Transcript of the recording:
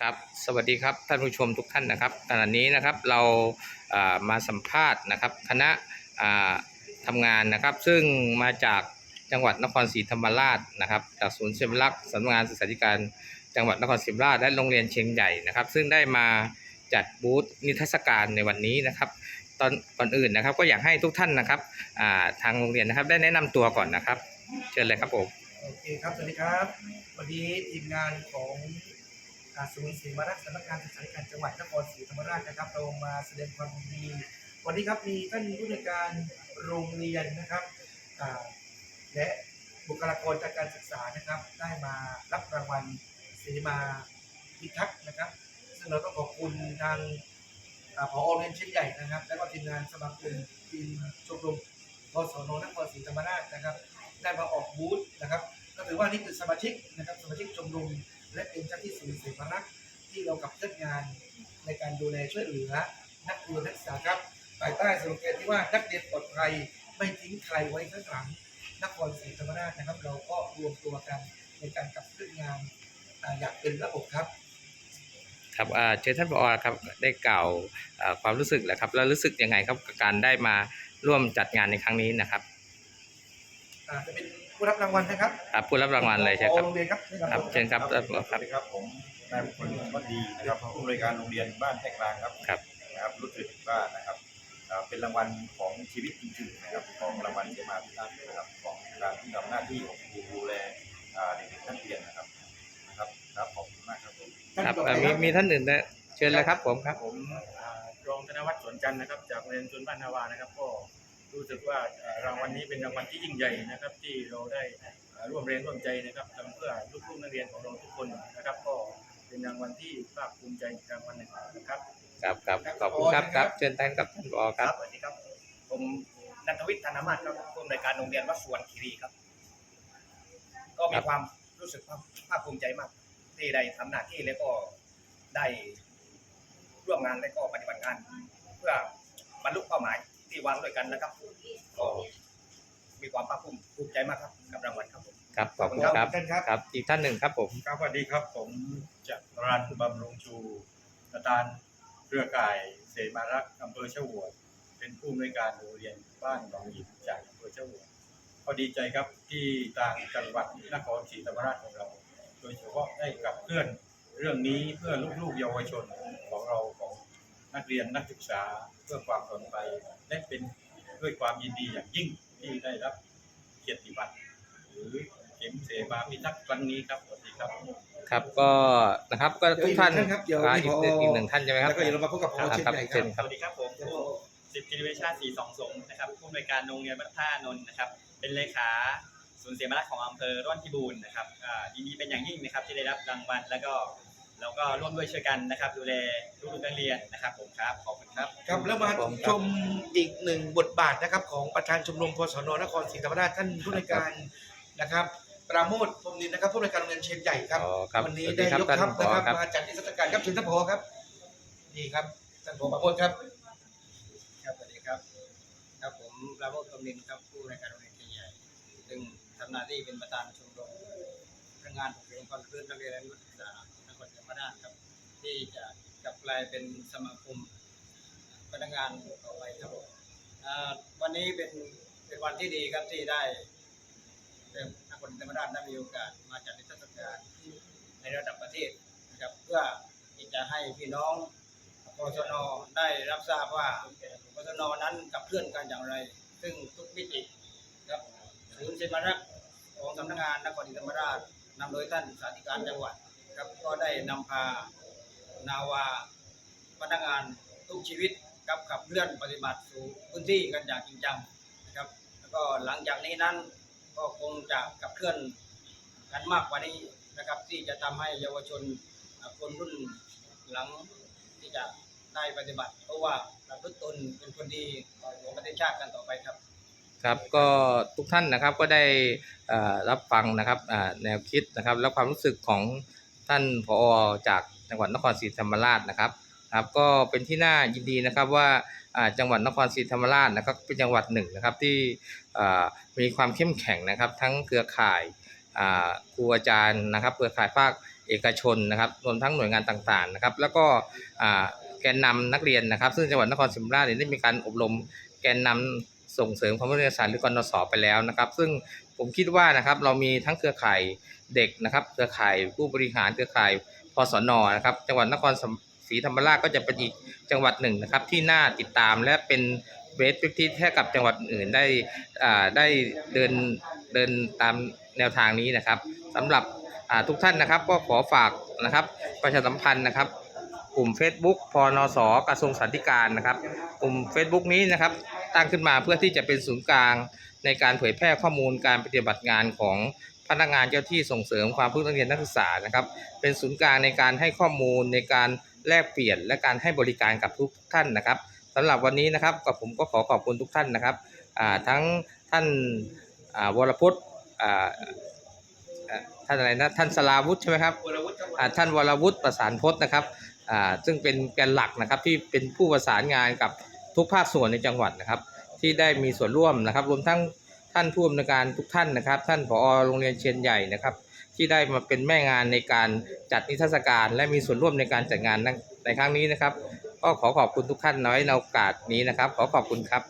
ครับสวัสดีครับท่านผู้ชมทุกท่านนะครับขณะนี้นะครับเรามาสัมภาษณ์นะครับคณะอ่าทำงานนะครับ ซึ่งมาจากจังหวัดนครศรีธรรมราชนะครับ จากศูนย์เชียงรักษ์สำนักงานศึกษาธิการจังหวัดนครศรีธรรมราชและโรงเรียนเชียงใหญ่นะครับ ซึ่งได้มาจัดบูธนิทรรศการในวันนี้นะครับ ตอนก่อนอื่นนะครับ ก็อยากให้ทุกท่านนะครับทางโรงเรียนนะครับได้แนะนำตัวก่อนนะครับ เชิญเลยครับผมโอเคครับสวัสดีครับวันนี้ทีมงานของ ศูนย์ศรีมรักษ์สำนักงานศึกษาธิการจังหวัดนครศรีธรรมราชนะครับเรามาแสดงความยินดี วันนี้ครับมีท่านผู้ในการโรงเรียนนะครับและบุคลากรทางการศึกษานะครับ ได้มารับรางวัลศรีมาพิทักษ์นะครับ ซึ่งเราต้องขอบคุณทางผอโรงเรียนเชียงใหญ่นะครับ และก็ทีมงานสมาคมทีมชมรมพสนนครศรีธรรมราชนะครับ ได้มาออกบูธนะครับ ก็ถือว่านี่คือสมาชิกนะครับสมาชิกชมรม และเป็นเจ้าที่ศูนย์เสพรักที่เรากับเจ้างานในการดูแลช่วยเหลือ นักเรียนนักศึกษาครับภายใต้สโลแกนที่ว่านักเรียนปลอดภัยไม่ทิ้งใครไว้ข้างหลังนครศรีธรรมราชนะครับ เราก็รวมตัวกันในการกับเคลื่อนงานอยางเป็นระบบครับครับเชิญท่านผอครับได้กล่าวความรู้สึกแหละครับ แล้วรู้สึกยังไงครับกับการได้มาร่วมจัดงานในครั้งนี้นะครับ อ่าจะเป็นผู้รับรางวัลนะครับครับผู้รับรางวัลเลยใช่ครับ โรงเรียนครับครับเชิญครับสท่านผอวัครัสบดีครับผมนายบุคคลวัดดีนะครับผู้อำนวยการโรงเรียนบ้านแท่กลางครับครับ นะครับรู้สึกว่านะครับเอ่อเป็นรางวัลของชีวิตจริงๆนะครับของรางวัลเสมาพิทักษ์นะครับของการที่ทำหน้าที่ของครูดูแลอ่าเด็กๆนักเรียนนะครับนะครับครับขอบคุณมากครับผมครับอ่ามีมีท่านอื่นนะเชิญเลยครับผมครับ ผมอ่ารองธนวัฒน์สวนจันทร์นะครับ จากโรงเรียนชนบ้านนาวานะครับ ก็ รู้สึกว่าอ่ารางวัลนี้เป็นรางวัลที่ยิ่งใหญ่นะครับ ที่เราได้อ่าร่วมแรงร่วมใจนะครับทำเพื่อลูกๆนักเรียนของเราทุกคนนะครับ ก็เป็นรางวัลที่ภาคภูมิใจอีกรางวัลหนึ่งนะครับครับครับขอบคุณครับครับเชิญท่านครับท่านผอครับสวัสดีครับ ผมนันทวิทย์ธนมาศครับผู้อำนวยการโรงเรียนวัดสวนคีรีครับ ก็มีความรู้สึกภาคภาคภูมิใจมาก ที่ได้ทำหน้าที่แล้วก็ได้ร่วมงานและก็ปฏิบัติงาน เพื่อบรรลุเป้าหมาย ที่วางด้วยกันนะครับก็มีความภาคภูมิภูมิใจมากครับกับรางวัลครับผม ครับขอบคุณครับขอบคุณครับ ครับ อีกท่านหนึ่งครับผม ครับสวัสดีครับผมจากรันบำรุงชูประธานเครือข่ายเสมารักษ์อำเภอชะอวดเป็นผู้อำนวยการโรงเรียนบ้านหนองหินจากอำเภอชะอวดก็ดีใจครับที่ทางจังหวัดนครศรีธรรมราชของเรา โดยเฉพาะได้กับเคลื่อนเรื่องนี้เพื่อลูกๆเยาวชนของเราของนัก เรียนนักศึกษาเพื่อความปลอดภัยและเป็นด้วยความยินดีอย่างยิ่งที่ได้รับเกียรติบัตรหรือเข็มเสมาพิทักษ์ครั้งนี้ครับสวัสดีครับ ครับก็นะครับก็ทุกท่านเดี๋ยวอีกหนึ่งท่านครับเดี๋ยวอ่ามีอีกผออีกหนึ่งท่านใช่ไหมครับแล้วก็เดี๋ยวเรามาพบกับผอครับเชียงครับใหญ่คเชิรับ ญครับสวัสดีครับผมสิบกิริเวชาติสีสองสงนะครับผู้อำนวยการโรงเรียนวัดท่านนท์นะครับ เป็นเลขาศูนย์เสียมารักของอำเภอร่อนพิบูรณ์นะครับอ่ายินดีเป็นอย่างยิ่งนะครับที่ได้รับรางวัลแล้วก็ เราก็ร่วมด้วยช่วยกันนะครับ ดูแลลูกๆนักเรียนนะครับผมครับขอบคุณครับ ครับแล้วมาชมอีกหนึ่งบทบาทนะครับ ของประธานชมรมพสนนครศรีธรรมราชท่านผู้ในวยการนะครับ ปราโมทพรหมนินนะครับผู้ในวยการโรงเรียนเชียงใหญ่ครับอ๋อครับวันนี้สวัสได้ดีครับยกท่านทัพผนะอครับครับ มาจัดนิทรรศการครับเชิญท่านผอครับนี่ครับท่านผอปราโมทครับ ครับสวัสดีครับครับผมราโมทกำนินครับผู้ในวยการโรงเรียนเชียงใหญ่ ซึ่งทำหน้าที่เป็นประธานชมรมพนักงานส่งเสริมความพื้นนักเรียนและนักศึกษาน ครศรีธรรมราชครับ ที่จะกลับกลายเป็นสมาคมพนักงานต่อไปครับผมวันนี้เป็นเป็นวันที่ดีครับที่ได้เป็นนครศรีธรรมราชได้มีโอกาสมาจัดนิทรรศการในระดับประเทศนะครับเพื่อที่จะให้พี่น้องกศนได้รับทราบว่ากศนนั้นกับเคลื่อนกันอย่างไร ซึ่งทุกมิติครับศูนย์เซมารักษ์ของสำนักงานนครศรีธรรมราชนำโดยท่านสาธิการจังหวัด ครับก็ได้นำพานาวาพนักงานทุกชีวิตครับขับเคลื่อนปฏิบัติสู่พื้นที่กันอย่างจริงจังนะครับแล้วก็หลังจากนี้นั้นก็คงจะขับเคลื่อนกันมากกว่านี้นะครับ ที่จะทำให้เยาวชนคนรุ่นหลังที่จะได้ปฏิบัติ เพราะว่าประพฤติตนเป็นคนดีของประเทศชาติกันต่อไปครับครับก็ทุกท่านนะครับก็ได้รับฟังนะครับแนวคิดนะครับและความรู้สึกของ ท่านผอจากจังหวัดนครศรีธรรมราชนะครับครับก็เป็นที่น่ายินดีนะครับว่าอ่าจังหวัดนครศรีธรรมราชนะครับเป็นจังหวัดหนึ่งนะครับที่อ่ามีความเข้มแข็งนะครับ ทั้งเครือข่ายอ่าครูอาจารย์นะครับเครือข่ายภาคเอกชนนะครับรวมทั้งหน่วยงานต่างๆนะครับ แล้วก็อ่าแกนนำนักเรียนนะครับ ซึ่งจังหวัดนครศรีธรรมราชได้มีการอบรมแกนนำส่งเสริมความรู้เรียนศาสตร์หรือกนศไปแล้วนะครับ ซึ่ง ผมคิดว่านะครับเรามีทั้งเครือข่ายเด็กนะครับ เครือข่ายผู้บริหารเครือข่ายพสนนะครับ จังหวัดนครศรีธรรมราชก็จะเป็นอีกจังหวัดหนึ่งนะครับ ที่น่าติดตามและเป็นเบสที่ให้กับจังหวัดอื่นได้ได้เดินเดินตามแนวทางนี้นะครับสำหรับทุกท่านนะครับ ก็ขอฝากนะครับ ประชาสัมพันธ์นะครับ กลุ่ม Facebook พนสกระทรวงสาธการนะครับ กลุ่ม Facebook นี้นะครับ ตั้งขึ้นมาเพื่อที่จะเป็นศูนย์กลาง ในการเผยแพร่ข้อมูลการปฏิบัติงานของพนักงานเจ้าที่ส่งเสริมความรู้นักเรียนนักศึกษานะครับ เป็นศูนย์กลางในการให้ข้อมูลในการแลกเปลี่ยน และการให้บริการกับทุกท่านนะครับสำหรับวันนี้นะครับกับผมก็ขอขอบคุณทุกท่านนะครับทั้งท่านาวรพุทธท่านอะไรนะท่านสลาวุฒิใช่ไหมครับท่านวรวุฒิประสานพจน์นะครับซึ่งเป็นแกนหลักนะครับที่เป็นผู้ประสานงานกับทุกภาคส่วนในจังหวัดนะครับ ที่ได้มีส่วนร่วมนะครับ รวมทั้งท่านผู้อำนวยการทุกท่านนะครับ ท่านผอโรงเรียนเชียนใหญ่นะครับ ที่ได้มาเป็นแม่งานในการจัดนิทรรศการ และมีส่วนร่วมในการจัดงานในครั้งนี้นะครับ ก็ขอขอบคุณทุกท่านน้อยในโอกาสนี้นะครับ ขอขอบคุณครับ